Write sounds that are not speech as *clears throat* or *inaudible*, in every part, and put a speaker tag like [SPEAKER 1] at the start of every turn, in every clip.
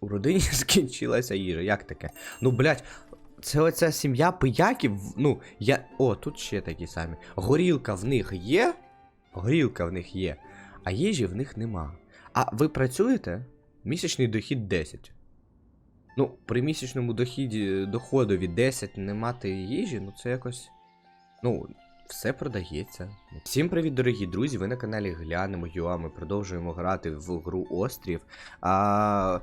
[SPEAKER 1] у родині *laughs* скінчилася їжа. Як таке? Ну, блядь, це оця сім'я пияків. Ну, я. О, тут ще такі самі. Горілка в них є. Горілка в них є, а їжі в них нема. А ви працюєте? Місячний дохід 10. Ну, при місячному доході, доходові 10 не мати їжі, ну це якось. Ну, все продається. Всім привіт, дорогі друзі! Ви на каналі Глянемо Юа. Ми продовжуємо грати в гру Острів. А...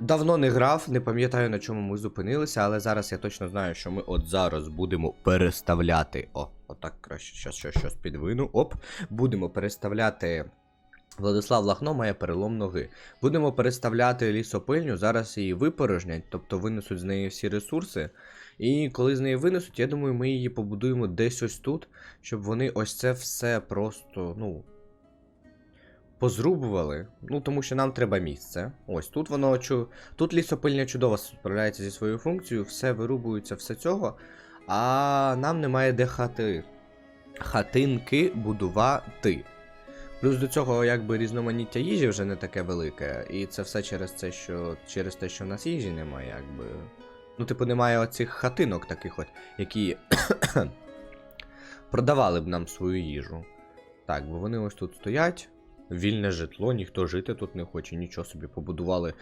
[SPEAKER 1] Давно не грав, не пам'ятаю на чому ми зупинилися, але зараз я точно знаю, що ми от зараз будемо переставляти. О, отак краще. Щас, щас, щас підвину. Оп. Будемо переставляти. Владислав Лахно має перелом ноги. Будемо переставляти лісопильню, зараз її випорожнять, тобто винесуть з неї всі ресурси. І коли з неї винесуть, я думаю, ми її побудуємо десь ось тут, щоб вони ось це все просто, ну. Позрубували. Ну, тому що нам треба місце. Ось тут воно. Тут лісопильня чудово справляється зі своєю функцією, все вирубується, все цього. А нам немає де хати. Хатинки будувати. Плюс до цього, якби різноманіття їжі вже не таке велике. І це все через це, що через те, що в нас їжі немає, якби. Ну, типу, немає оцих хатинок таких от, які *coughs* продавали б нам свою їжу. Так, бо вони ось тут стоять. Вільне житло, ніхто жити тут не хоче, нічого собі побудували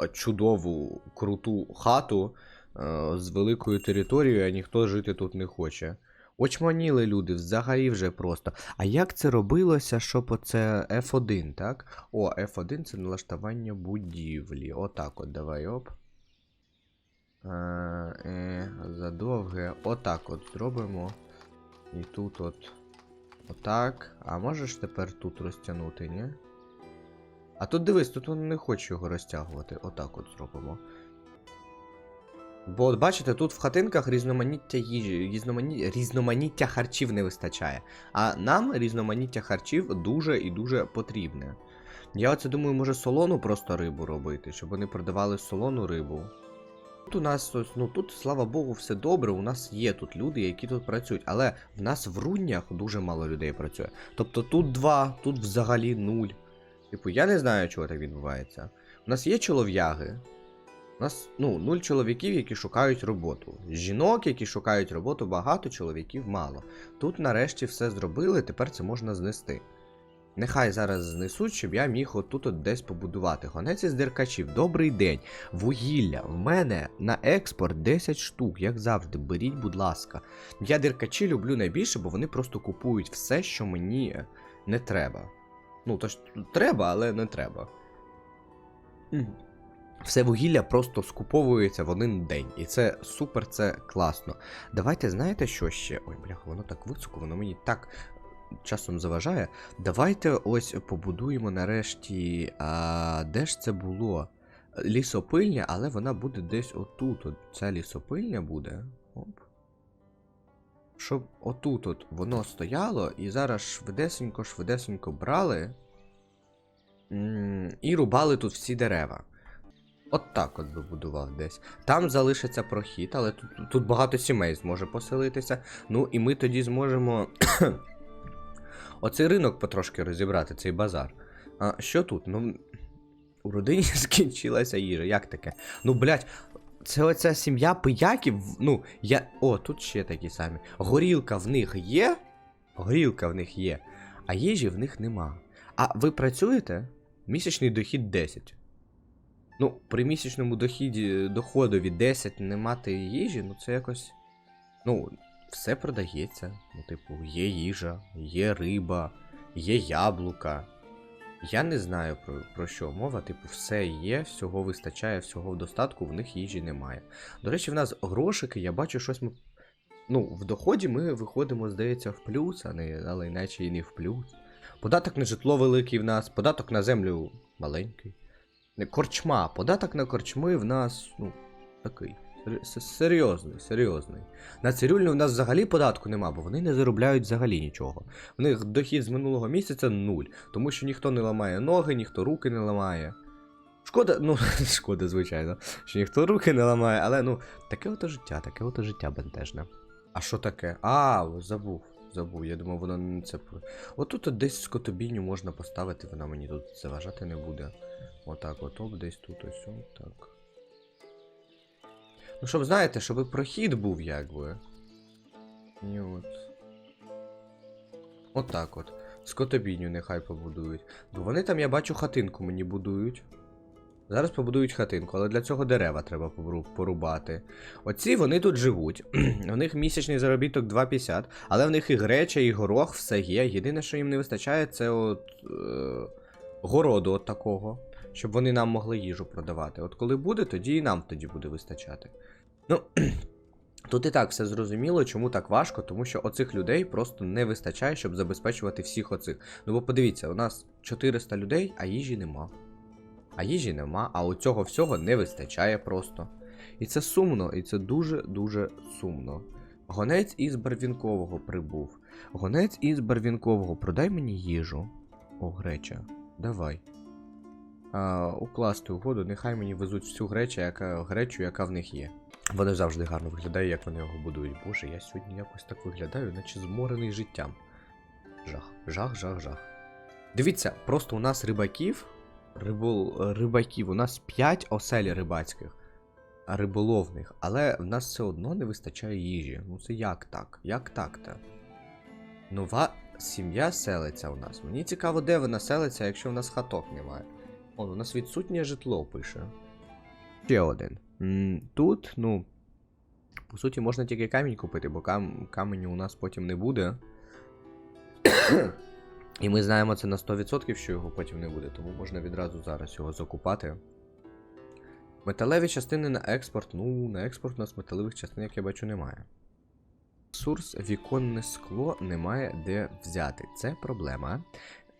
[SPEAKER 1] е, чудову, круту хату е, з великою територією, а ніхто жити тут не хоче. Очманіли люди, взагалі вже просто. А як це робилося, щоб оце F1, так? О, F1 це налаштування будівлі. Отак от, давай, оп. Е, е, задовге. Отак от зробимо. І тут от. Отак. А можеш тепер тут розтягнути, ні? А тут дивись, тут він не хоче його розтягувати. Отак от зробимо. Бо от бачите, тут в хатинках різноманіття їжі, різномані... різноманіття харчів не вистачає. А нам різноманіття харчів дуже і дуже потрібне. Я оце думаю, може солону просто рибу робити, щоб вони продавали солону рибу. Тут у нас ось, ну тут, слава Богу, все добре. У нас є тут люди, які тут працюють, але в нас в руднях дуже мало людей працює. Тобто тут два, тут взагалі нуль. Типу, я не знаю, чого так відбувається. У нас є чолов'яги. У нас ну, нуль чоловіків, які шукають роботу. Жінок, які шукають роботу, багато, чоловіків мало. Тут нарешті все зробили, тепер це можна знести. Нехай зараз знесуть, щоб я міг отут от десь побудувати. Гонець із деркачів, добрий день. Вугілля. В мене на експорт 10 штук, як завжди. Беріть, будь ласка. Я деркачі люблю найбільше, бо вони просто купують все, що мені не треба. Ну, то ж треба, але не треба. Все вугілля просто скуповується в один день. І це супер, це класно. Давайте, знаєте, що ще? Ой, бляха, воно так високо, воно мені так часом заважає. Давайте ось побудуємо нарешті. А, Де ж це було? Лісопильня, але вона буде десь отут. От ця лісопильня буде. Оп. Щоб отут от воно стояло, і зараз швидесенько, швидесенько брали. І рубали тут всі дерева. От так от би будував десь. Там залишиться прохід, але тут, тут багато сімей зможе поселитися. Ну і ми тоді зможемо оцей ринок потрошки розібрати, цей базар. А що тут? Ну. У родині *laughs* скінчилася їжа. Як таке? Ну, блядь, це оця сім'я пияків. Ну, я. О, тут ще такі самі. Горілка в них є. Горілка в них є, а їжі в них нема. А ви працюєте? Місячний дохід 10. Ну, при місячному доході, доходові 10 не мати їжі, ну це якось. Ну, все продається. Ну, типу, є їжа, є риба, є яблука. Я не знаю про, про що мова, типу, все є, всього вистачає, всього в достатку, в них їжі немає. До речі, в нас грошики, я бачу, щось ми. Ну, в доході ми виходимо, здається, в плюс, а не, але іначе і не в плюс. Податок на житло великий в нас, податок на землю маленький. Корчма. Податок на корчми в нас, ну, такий. Серйозний, серйозний. На цирюльню в нас взагалі податку нема, бо вони не заробляють взагалі нічого. В них дохід з минулого місяця нуль, тому що ніхто не ламає ноги, ніхто руки не ламає. Шкода, ну, *laughs* шкода, звичайно, що ніхто руки не ламає, але ну, таке ото життя, таке ото життя бентежне. А що таке? А, забув. Забув, я думав, воно не це. Отут от десь скотобійню можна поставити, вона мені тут заважати не буде. Отак, от, оп, десь тут ось, отак. Ну, щоб знаєте, щоб прохід був якби. І от. Отак от. Скотобійню нехай побудують. Бо вони там, я бачу, хатинку мені будують. Зараз побудують хатинку, але для цього дерева треба порубати. Оці вони тут живуть. *clears throat* У них місячний заробіток 2,50, але в них і греча, і горох, все є. Єдине, що їм не вистачає, це от е, городу от такого, щоб вони нам могли їжу продавати. От коли буде, тоді і нам тоді буде вистачати. Ну, *clears throat* тут і так все зрозуміло, чому так важко, тому що оцих людей просто не вистачає, щоб забезпечувати всіх оцих. Ну бо подивіться, у нас 400 людей, а їжі нема. А їжі нема, а у цього всього не вистачає просто. І це сумно, і це дуже-дуже сумно. Гонець із Барвінкового прибув. Гонець із Барвінкового, продай мені їжу. О, греча. Давай. А, укласти угоду, нехай мені везуть всю гречу, яка, гречу, яка в них є. Вони завжди гарно виглядають, як вони його будують. Боже, я сьогодні якось так виглядаю, наче зморений життям. Жах, жах, жах, жах. Дивіться, просто у нас рибаків. Рибол, рибаків, у нас 5 осель рибацьких, риболовних, але в нас все одно не вистачає їжі. Ну це як так? Як так-то? Нова сім'я селиться у нас. Мені цікаво, де вона селиться, якщо в нас хаток немає. О, у нас відсутнє житло пише. Ще один. Тут, ну. По суті, можна тільки камінь купити, бо кам... каменю у нас потім не буде. *coughs* І ми знаємо це на 100%, що його потім не буде, тому можна відразу зараз його закупати. Металеві частини на експорт. Ну, на експорт у нас металевих частин, як я бачу, немає. Ресурс віконне скло немає де взяти. Це проблема.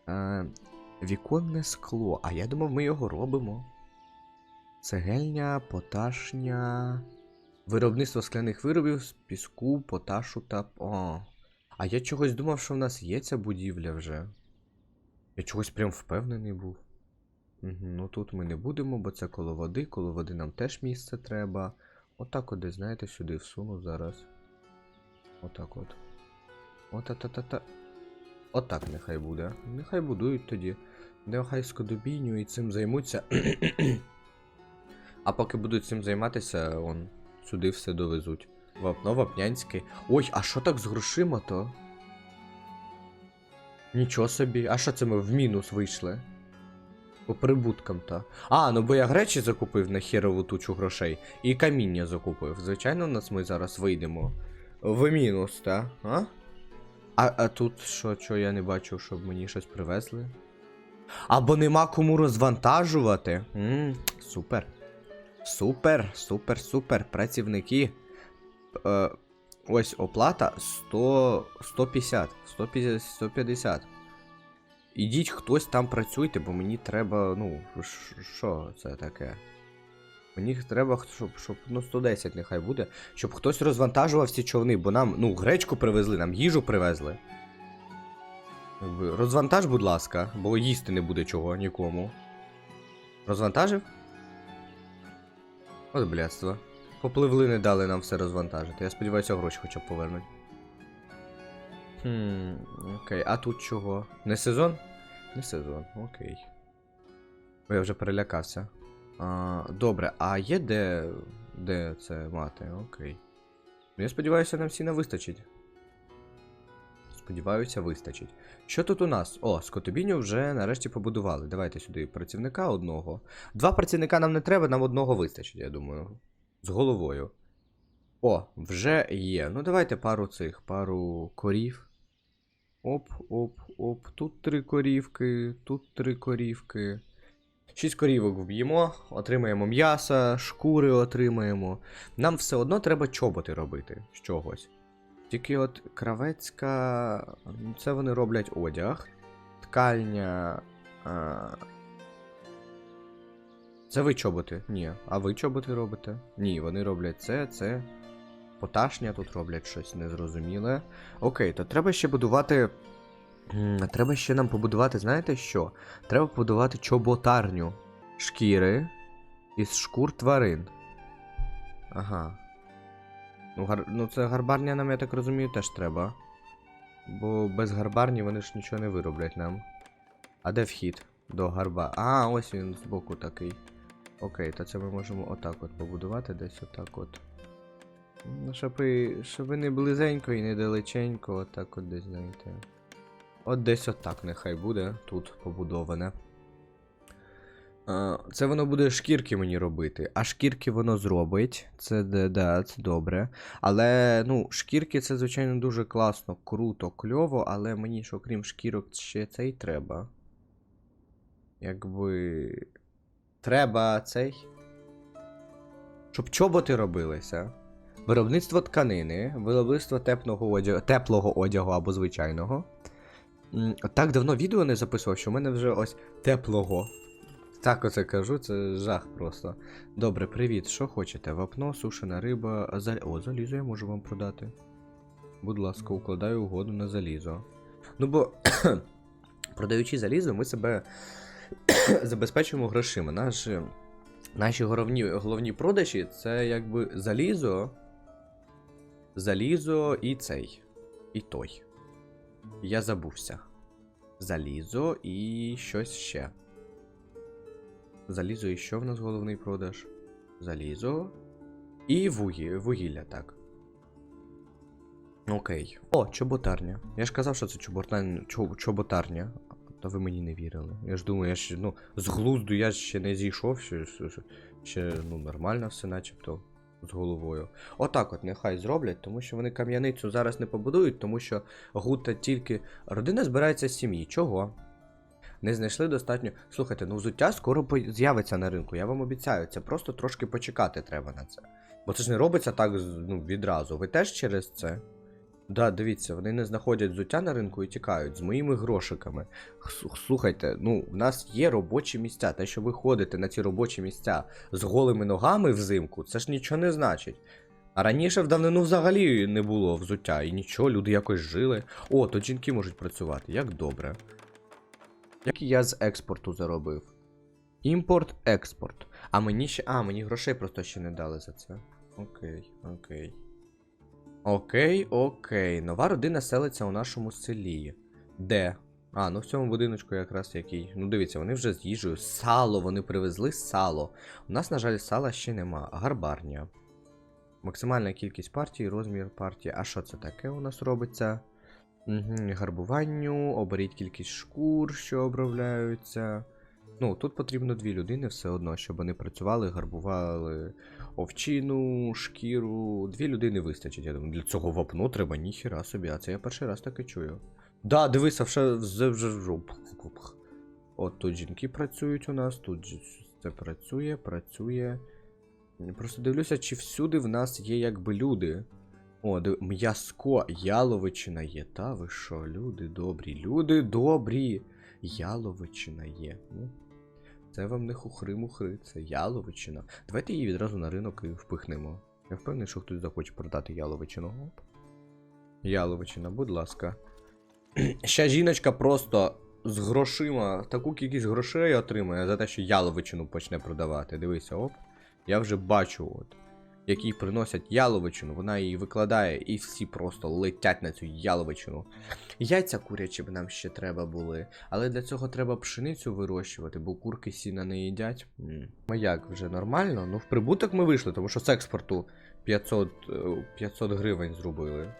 [SPEAKER 1] Е, віконне скло. А я думав, ми його робимо. Цегельня, поташня. Виробництво скляних виробів з піску, поташу та. О. А я чогось думав, що в нас є ця будівля вже. Я чогось прям впевнений був. Ну тут ми не будемо, бо це коло води, коло води нам теж місце треба. Отак от, знаєте, сюди всуну зараз. Отак от. Ота-та-та-та. Отак нехай буде. Нехай будують тоді. Нехай скодобійню і цим займуться. А поки будуть цим займатися, он сюди все довезуть. Вапно Вапнянське. Ой, а що так з грошима то? Нічого собі. А що це ми в мінус вийшли? По прибуткам то. А, ну бо я гречі закупив на херову тучу грошей. І каміння закупив. Звичайно, у нас ми зараз вийдемо в мінус, та? А? А, а тут що, що я не бачив, щоб мені щось привезли? Або нема кому розвантажувати. Ммм, супер. Супер, супер, супер. Працівники. Е, ось оплата 100, 150. 150. 150. Ідіть хтось там працюйте, бо мені треба, ну, що це таке? Мені треба, щоб, щоб ну, 110 нехай буде, щоб хтось розвантажував ці човни, бо нам, ну, гречку привезли, нам їжу привезли. Розвантаж, будь ласка, бо їсти не буде чого нікому. Розвантажив? От блядство. Попливли, не дали нам все розвантажити. Я сподіваюся, гроші хоча б повернуть. Хм, окей, а тут чого? Не сезон? Не сезон, окей. Бо я вже перелякався. А, добре, а є де. де це мати? Окей. Я сподіваюся, нам всі не вистачить. Сподіваюся, вистачить. Що тут у нас? О, скотобійню вже нарешті побудували. Давайте сюди працівника одного. Два працівника нам не треба, нам одного вистачить, я думаю. З головою. О, вже є. Ну давайте пару цих, пару корів. Оп, оп, оп. Тут три корівки, тут три корівки. Шість корівок вб'ємо, отримаємо м'яса, шкури отримаємо. Нам все одно треба чоботи робити з чогось. Тільки от кравецька. ну, Це вони роблять одяг. Ткальня. А... Це ви чоботи? Ні. А ви чоботи робите? Ні, вони роблять це, це. Поташня тут роблять щось незрозуміле. Окей, то треба ще будувати. Треба ще нам побудувати, знаєте що? Треба побудувати чоботарню. Шкіри із шкур тварин. Ага. Ну, гар... ну це гарбарня нам, я так розумію, теж треба. Бо без гарбарні вони ж нічого не вироблять нам. А де вхід? до гарба. А, ось він збоку такий. Окей, то це ми можемо отак от побудувати десь отак от. Ну, щоб, і, щоб не близенько і не далеченько, отак от десь, знаєте. От десь отак нехай буде тут побудоване. А, Це воно буде шкірки мені робити. А шкірки воно зробить. Це да, це добре. Але, ну, шкірки це, звичайно, дуже класно, круто, кльово, але мені ж окрім шкірок ще цей треба. Якби. Треба цей. Щоб чоботи робилися. Виробництво тканини, виробництво теплого одягу, теплого одягу або звичайного. Так давно відео не записував, що в мене вже ось теплого. Так оце кажу, це жах просто. Добре, привіт. Що хочете? Вапно, сушена риба, зал... О, залізо я можу вам продати. Будь ласка, укладаю угоду на залізо. Ну бо, *coughs* продаючи залізо, ми себе *coughs* забезпечуємо грошима. Наші, наші головні, головні продажі це якби залізо, залізо і цей. І той. Я забувся. Залізо і щось ще. Залізо і що в нас головний продаж? Залізо. І вугі... вугілля, так. Окей. О, чоботарня. Я ж казав, що це чоботарня, чоботарня. Та ви мені не вірили. Я ж думаю, я ж, ну, з глузду я ще не зійшов, ще, ще, ну, нормально все начебто з головою. Отак от нехай зроблять, тому що вони кам'яницю зараз не побудують, тому що гута тільки. Родина збирається з сім'ї. Чого? Не знайшли достатньо. Слухайте, ну взуття скоро з'явиться на ринку, я вам обіцяю. Це просто трошки почекати треба на це. Бо це ж не робиться так ну, відразу. Ви теж через це? Да, дивіться, вони не знаходять взуття на ринку і тікають з моїми грошиками. Слухайте, ну, в нас є робочі місця. Те, що ви ходите на ці робочі місця з голими ногами взимку, це ж нічого не значить. А раніше в давнину взагалі не було взуття і нічого, люди якось жили. О, то жінки можуть працювати, як добре. Як я з експорту заробив. Імпорт, експорт. А мені ще. А, мені грошей просто ще не дали за це. Окей, окей. Окей, окей. Нова родина селиться у нашому селі. Де? А, ну в цьому будиночку якраз який. Ну дивіться, вони вже з їжею. Сало, вони привезли сало. У нас, на жаль, сала ще нема. Гарбарня. Максимальна кількість партій, розмір партії. А що це таке у нас робиться? Гарбуванню, оберіть кількість шкур, що обробляються. Ну, тут потрібно дві людини все одно, щоб вони працювали, гарбували овчину, шкіру. Дві людини вистачить. Я думаю, для цього вапно треба ніхіра собі, а це я перший раз таке чую. Да, дивися, вже От тут жінки працюють у нас, тут це працює, працює. Просто дивлюся, чи всюди в нас є якби люди. О, див... м'яско, яловичина є. Та ви що, люди добрі, люди добрі. Яловичина є. Ну, це вам не хухри-мухри, це яловичина. Давайте її відразу на ринок і впихнемо. Я впевнений, що хтось захоче продати яловичину. Оп. Яловичина, будь ласка. *clears throat* Ще жіночка просто з грошима, таку кількість грошей отримає за те, що яловичину почне продавати. Дивися, оп. Я вже бачу, от. Які приносять яловичину, вона її викладає, і всі просто летять на цю яловичину. Яйця курячі б нам ще треба були, але для цього треба пшеницю вирощувати, бо курки сіна не їдять. М. Ну як, вже нормально? Ну, в прибуток ми вийшли, тому що з експорту 500, е, 500 гривень зробили.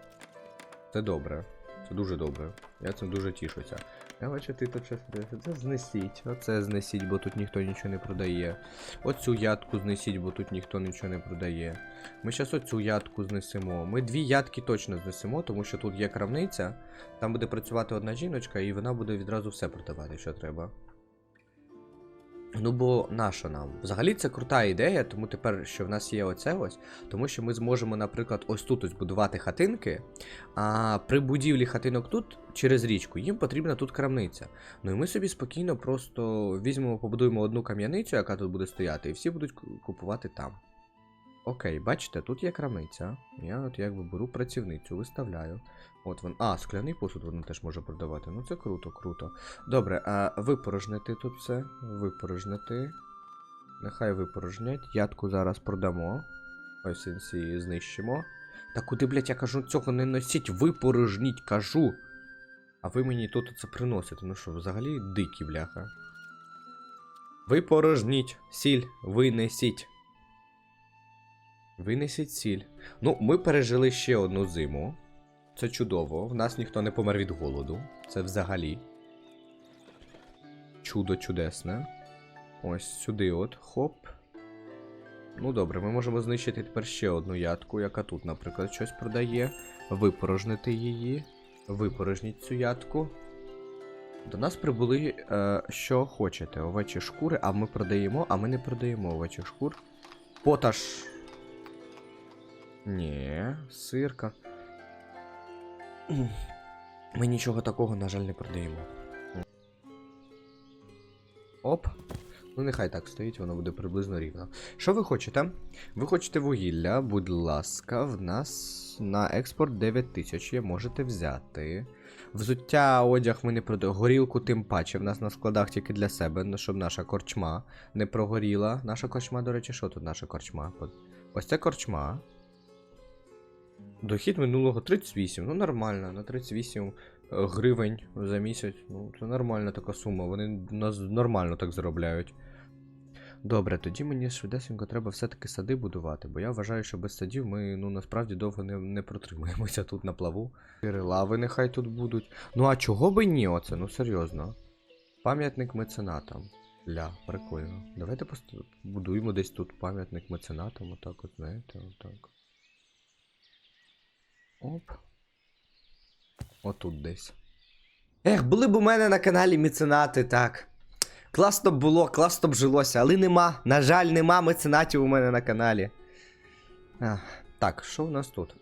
[SPEAKER 1] Це добре. Це дуже добре. Я цим дуже тішуся. Я бачу, ти тут щось. Це знесіть. Оце знесіть, бо тут ніхто нічого не продає. Оцю ядку знесіть, бо тут ніхто нічого не продає. Ми зараз оцю ядку знесемо. Ми дві ядки точно знесемо, тому що тут є крамниця. Там буде працювати одна жіночка, і вона буде відразу все продавати, що треба. Ну бо наша нам? Взагалі це крута ідея, тому тепер, що в нас є оце ось, тому що ми зможемо, наприклад, ось тут ось будувати хатинки, а при будівлі хатинок тут через річку їм потрібна тут крамниця. Ну і ми собі спокійно просто візьмемо, побудуємо одну кам'яницю, яка тут буде стояти, і всі будуть купувати там. Окей, бачите, тут є крамниця. Я от якби беру працівницю, виставляю. От вон. А, скляний посуд вона теж може продавати. Ну це круто, круто. Добре, а випорожнити тут все. Випорожнити. Нехай випорожнять. Ядку зараз продамо. Ось інсі знищимо. Та куди, блять, я кажу, цього не носіть, випорожніть, кажу. А ви мені тут це приносите. Ну що, взагалі дикі, бляха. Випорожніть сіль, винесіть. Винесіть сіль. Ну, ми пережили ще одну зиму. Це чудово. В нас ніхто не помер від голоду. Це взагалі. Чудо чудесне. Ось сюди от. Хоп. Ну добре, ми можемо знищити тепер ще одну ядку, яка тут, наприклад, щось продає. Випорожнити її. Випорожніть цю ядку. До нас прибули, е, що хочете, овечі шкури, а ми продаємо, а ми не продаємо овечі шкур. Поташ. Ні, сирка. Ми нічого такого, на жаль, не продаємо. Оп. Ну, нехай так стоїть, воно буде приблизно рівно. Що ви хочете? Ви хочете вугілля, будь ласка, в нас на експорт 9000 є, можете взяти. Взуття, одяг ми не продаємо. Горілку тим паче. В нас на складах тільки для себе, ну, щоб наша корчма не прогоріла. Наша корчма, до речі, що тут наша корчма? Ось це корчма. Дохід минулого 38. Ну нормально, на 38 е, гривень за місяць. Ну, це нормальна така сума. Вони нас нормально так заробляють. Добре, тоді мені швидесенько треба все-таки сади будувати, бо я вважаю, що без садів ми ну насправді довго не, не протримаємося тут на плаву. Лави нехай тут будуть. Ну а чого би ні, оце, ну серйозно. Пам'ятник меценатам. Ля, прикольно. Давайте будуємо десь тут пам'ятник меценатам, отак от, знаєте, отак. Оп. Отут десь. Ех, були б у мене на каналі меценати, так. Класно б було, класно б жилося, але нема. На жаль, нема меценатів у мене на каналі. Ах, так, що в нас тут?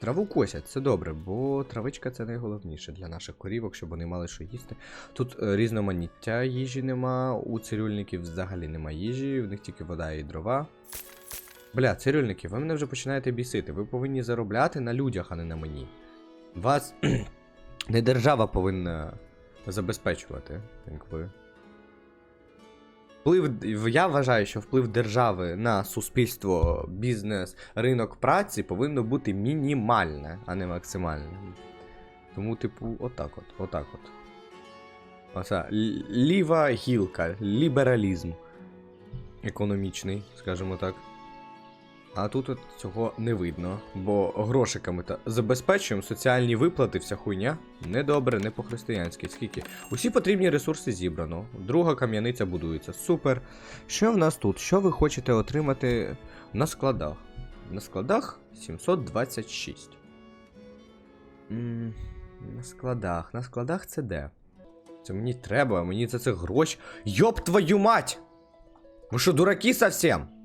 [SPEAKER 1] Траву косять, це добре, бо травичка це найголовніше для наших корівок, щоб вони мали що їсти. Тут е, різноманіття їжі нема, у цирюльників взагалі нема їжі, в них тільки вода і дрова. Бля, цирюльники, ви мене вже починаєте бісити. Ви повинні заробляти на людях, а не на мені. Вас *clears throat* не держава повинна забезпечувати, якби. Вплив, я вважаю, що вплив держави на суспільство, бізнес, ринок праці повинно бути мінімальне, а не максимальне. Тому, типу, отак от, отак от. Оце ліва гілка, лібералізм економічний, скажімо так. А тут от цього не видно, бо грошиками та забезпечуємо соціальні виплати, вся хуйня. Недобре, не по-християнськи. Скільки? Усі потрібні ресурси зібрано. Друга кам'яниця будується. Супер. Що в нас тут? Що ви хочете отримати на складах? На складах 726. м на складах. На складах це де? Це мені треба, мені за це гроші. Йоп твою мать! Ви що, дураки совсем?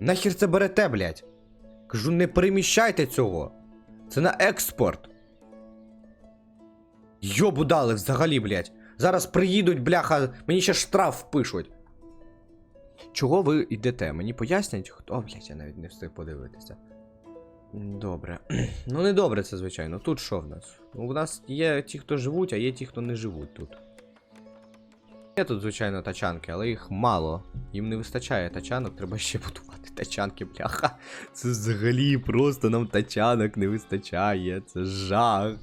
[SPEAKER 1] Нахер це берете, блядь? Кажу, не переміщайте цього. Це на експорт. Йобу дали взагалі, блядь. Зараз приїдуть, бляха, мені ще штраф впишуть. Чого ви йдете? Мені пояснять, хто. О, блядь, я навіть не встиг подивитися. Добре. *clears throat* ну, не добре це, звичайно. Тут що в нас? У нас є ті, хто живуть, а є ті, хто не живуть тут. Є тут, звичайно, тачанки, але їх мало. Їм не вистачає тачанок, треба ще будувати тачанки, бляха. Це взагалі просто нам тачанок не вистачає. Це жах.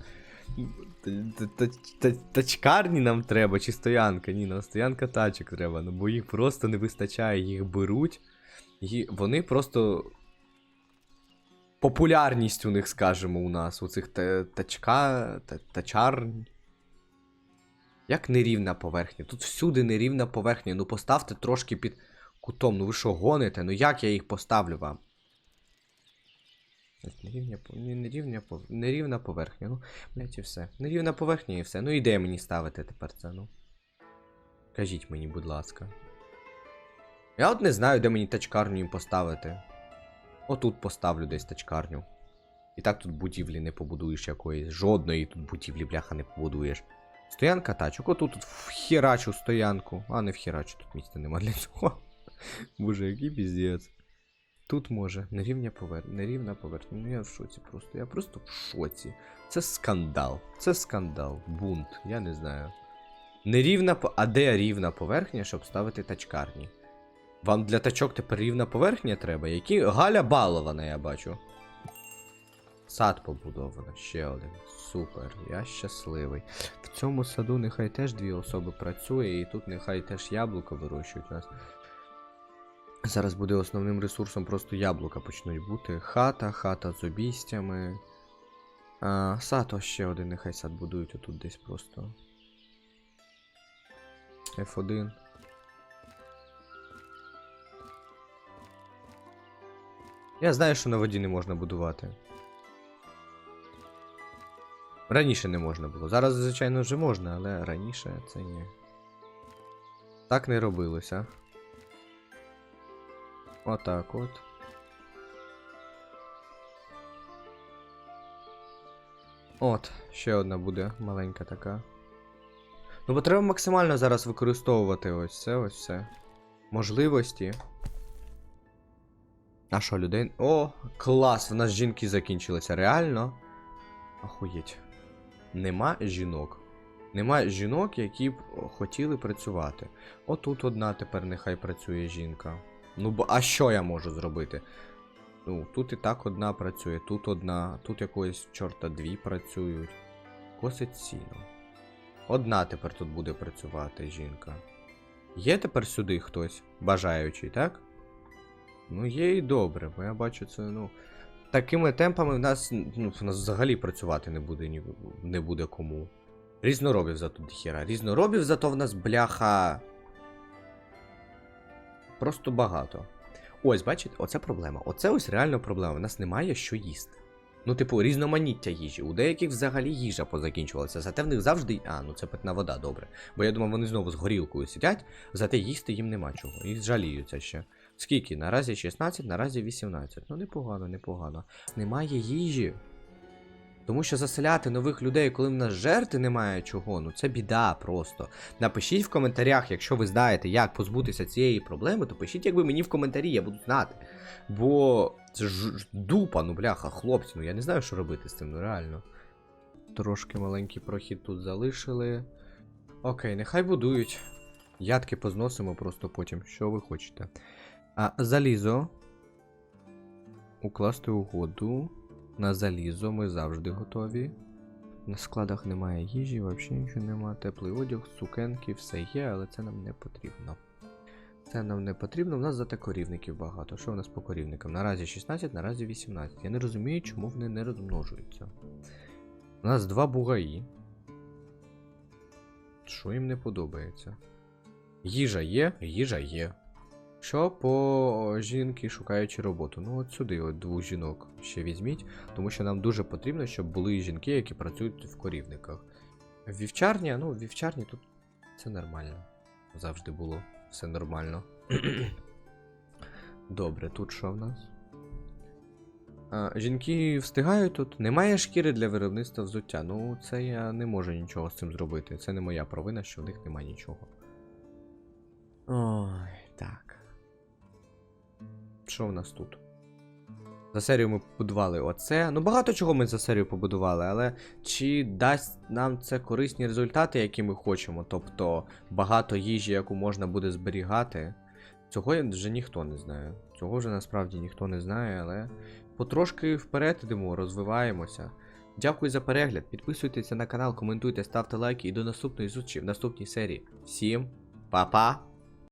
[SPEAKER 1] Тачкарні нам треба, чи стоянка? Ні, нам стоянка тачок треба, ну бо їх просто не вистачає, їх беруть. І вони просто. Популярність у них, скажімо, у нас, у цих тачка, та- тачарень. Як нерівна поверхня? Тут всюди нерівна поверхня. Ну поставте трошки під кутом. Ну ви що гоните? Ну як я їх поставлю вам? Нерівня, нерівня, нерівна поверхня. Ну, блять, і все. Нерівна поверхня і все. Ну і де мені ставити тепер це, ну. Кажіть мені, будь ласка. Я от не знаю, де мені тачкарню їм поставити. Отут поставлю десь тачкарню. І так тут будівлі не побудуєш якоїсь. Жодної тут будівлі, бляха, не побудуєш. Стоянка тачок. Отут тут вхерачу стоянку. А, не вхерачу, тут місця нема для цього. *laughs* Боже, який піздець. Тут може нерівня поверхня. Нерівна поверхня. Ну я в шоці просто. Я просто в шоці. Це скандал. Це скандал. Бунт. Я не знаю. Нерівна. А де рівна поверхня, щоб ставити тачкарні? Вам для тачок тепер рівна поверхня треба? Які Галя балована, я бачу. Сад побудовано, ще один. Супер, я щасливий. В цьому саду нехай теж дві особи працює, і тут нехай теж яблука вирощують. У нас зараз буде основним ресурсом просто яблука почнуть бути. Хата, хата з обійстями. А, сад ось ще один, нехай сад будують отут десь просто. F1. Я знаю, що на воді не можна будувати. Раніше не можна було. Зараз, звичайно, вже можна, але раніше це ні. Так не робилося. Отак от. От, ще одна буде маленька така. Ну, бо треба максимально зараз використовувати ось це, ось це. Можливості. А що, людей. О, клас! В нас жінки закінчилися. Реально? Ахуєть. Нема жінок. Нема жінок, які б хотіли працювати. Отут одна тепер нехай працює жінка. Ну, бо а що я можу зробити? Ну, тут і так одна працює, тут одна, тут якоїсь чорта дві працюють. Косить сіно. Одна тепер тут буде працювати жінка. Є тепер сюди хтось бажаючий, так? Ну, є і добре, бо я бачу це, ну. Такими темпами в нас, ну, в нас взагалі працювати не буде, ні, не буде кому. Різноробів зато дохіра. Різноробів зато в нас бляха. Просто багато. Ось, бачите, оце проблема. Оце ось реально проблема. У нас немає що їсти. Ну, типу, різноманіття їжі. У деяких взагалі їжа позакінчувалася. Зате в них завжди. А, ну це питна вода, добре. Бо я думав, вони знову з горілкою сидять, зате їсти їм нема чого. І жаліються ще. Скільки? Наразі 16, наразі 18. Ну, непогано, непогано. Немає їжі. Тому що заселяти нових людей, коли в нас жерти немає чого, ну це біда просто. Напишіть в коментарях, якщо ви знаєте, як позбутися цієї проблеми, то пишіть якби мені в коментарі, я буду знати. Бо це ж дупа, ну бляха, хлопці, ну я не знаю, що робити з цим, ну реально. Трошки маленький прохід тут залишили. Окей, нехай будують. Ядки позносимо просто потім, що ви хочете. А, залізо. Укласти угоду. На залізо ми завжди готові. На складах немає їжі, взагалі нічого немає. Теплий одяг, сукенки, все є, але це нам не потрібно. Це нам не потрібно, в нас зате корівників багато. Що у нас по корівникам? Наразі 16, наразі 18. Я не розумію, чому вони не розмножуються. У нас два бугаї. Що їм не подобається? Їжа є, їжа є. Що по жінки, шукаючи роботу? Ну, от сюди, от двох жінок ще візьміть, тому що нам дуже потрібно, щоб були жінки, які працюють в корівниках. Вівчарня, ну, вівчарні тут це нормально. Завжди було все нормально. *clears throat* Добре, тут що в нас? А, жінки встигають тут. Немає шкіри для виробництва взуття. Ну, це я не можу нічого з цим зробити. Це не моя провина, що в них немає нічого. Ой, так. Що в нас тут? За серію ми побудували оце. Ну, багато чого ми за серію побудували, але чи дасть нам це корисні результати, які ми хочемо? Тобто багато їжі, яку можна буде зберігати. Цього вже ніхто не знає. Цього вже насправді ніхто не знає, але потрошки вперед йдемо, розвиваємося. Дякую за перегляд. Підписуйтеся на канал, коментуйте, ставте лайки і до наступної зустрічі в наступній серії. Всім па-па!